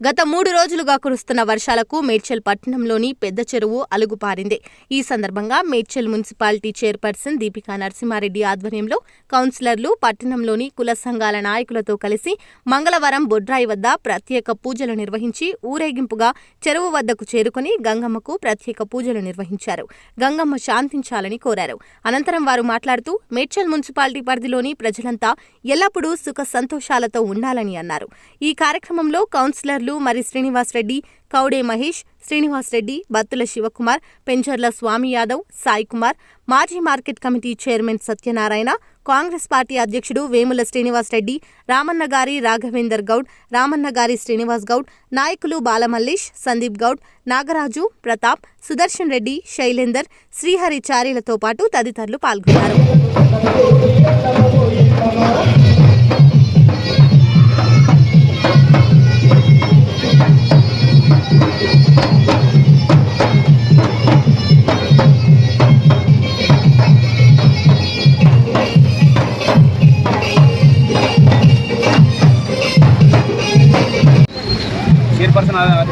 గత మూడు రోజులుగా కురుస్తున్న వర్షాలకు మేడ్చల్ పట్టణంలోని పెద్ద చెరువు అలుగుపారింది. ఈ సందర్భంగా మేడ్చల్ మున్సిపాలిటీ చైర్పర్సన్ దీపికా నరసింహారెడ్డి ఆధ్వర్యంలో కౌన్సిలర్లు పట్టణంలోని కుల సంఘాల నాయకులతో కలిసి మంగళవారం బొడ్రాయి వద్ద ప్రత్యేక పూజలు నిర్వహించి ఊరేగింపుగా చెరువు వద్దకు చేరుకుని గంగమ్మకు ప్రత్యేక పూజలు నిర్వహించారు. గంగమ్మ శాంతించాలని కోరారు. అనంతరం వారు మాట్లాడుతూ మేడ్చల్ మున్సిపాలిటీ పరిధిలోని ప్రజలంతా ఎల్లప్పుడూ సుఖ సంతోషాలతో ఉండాలని అన్నారు. ఈ కార్యక్రమంలో కౌన్సిలర్లు మరి శ్రీనివాస్ రెడ్డి కౌడే మహేష్ శ్రీనివాస్ రెడ్డి బత్తుల శివకుమార్ పెంచర్ల స్వామి యాదవ్ సాయి కుమార్ మాజీ market committee chairman Satyanarayana Congress party అధ్యక్షుడు వేముల శ్రీనివాస్ రెడ్డి రామన్న గారి రాఘవేందర్ గౌడ్ రామన్న గారి శ్రీనివాస్ గౌడ్ నాయకులు బాలమల్లేష్ సందీప్ గౌడ్ నాగరాజు ప్రతాప్ సుదర్శన్ రెడ్డి శైలేందర్ శ్రీహరి చారీలతో పాటు తదితరులు పాల్గొన్నారు.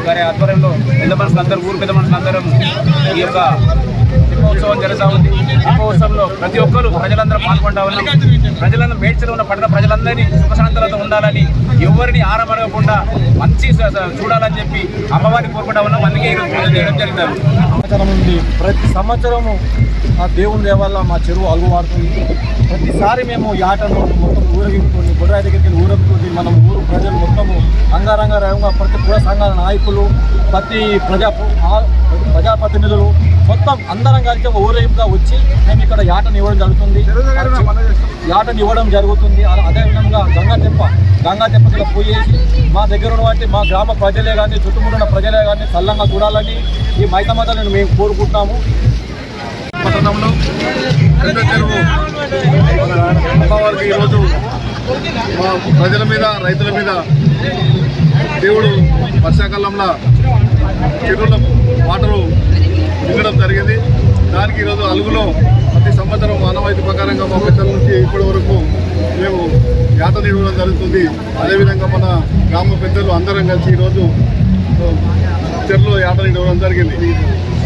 గారి ఆధ్వర్యంలో పెద్ద మనుషులు అందరూ ఊరు పెద్ద మనుషులు అందరం ఈ యొక్క దీపోత్సవం జరుగుతూ ఉంది. దీపోత్సవంలో ప్రతి ఒక్కరు ప్రజలందరూ పాల్గొంటా ఉన్నాం. ప్రజలందరూ మేడ్చలు ఉన్న పట్టణ ప్రజలందరినీ సుఖశాంతులతో ఉండాలని ఎవరిని ఆరమరగకుండా మంచి చూడాలని చెప్పి అమ్మవారిని కోరుకుంటా ఉన్నాం. అందుకే ఈరోజు చేయడం ఉంది ప్రతి సంవత్సరము ఆ దేవుని దేవాల మా చెరువు అలుగువాడుతుంది ప్రతిసారి మేము ఈ ఆటను మొత్తం ఊరగించుకొని గుర్రాయి దగ్గరికి వెళ్ళి మన ఊరు ప్రజలు మొత్తము అంగారంగ రంగ ప్రతి కుల సంఘాల నాయకులు ప్రతి ప్రజా ప్రజాప్రతినిధులు మొత్తం అందరం కలిసి ఒక ఊరేగింపుగా వచ్చి మేము ఇక్కడ యాటను ఇవ్వడం జరుగుతుంది. యాటను ఇవ్వడం జరుగుతుంది. అలా- అదేవిధంగా గంగా తెప్ప గంగా తెప్ప పోయేసి మా దగ్గర ఉన్నటువంటి మా గ్రామ ప్రజలే కానీ చుట్టుముట్టిన ప్రజలే కానీ చల్లంగా చూడాలని ఈ మైతమాతలను మేము కోరుకుంటున్నాము. పట్టణంలో మా ప్రజల మీద రైతుల మీద దేవుడు వర్షాకాలంలో చెరువుల వాటరు నిండడం జరిగింది. దానికి ఈరోజు అలుగులో ప్రతి సంవత్సరం మానవాయితీ ప్రకారంగా మా పెద్దల నుంచి ఇప్పటి వరకు మేము యాత నిర్వహణ జరుగుతుంది. అదేవిధంగా మన గ్రామ పెద్దలు అందరం కలిసి ఈరోజు చెరువులో యాట నిర్వహణ జరిగింది.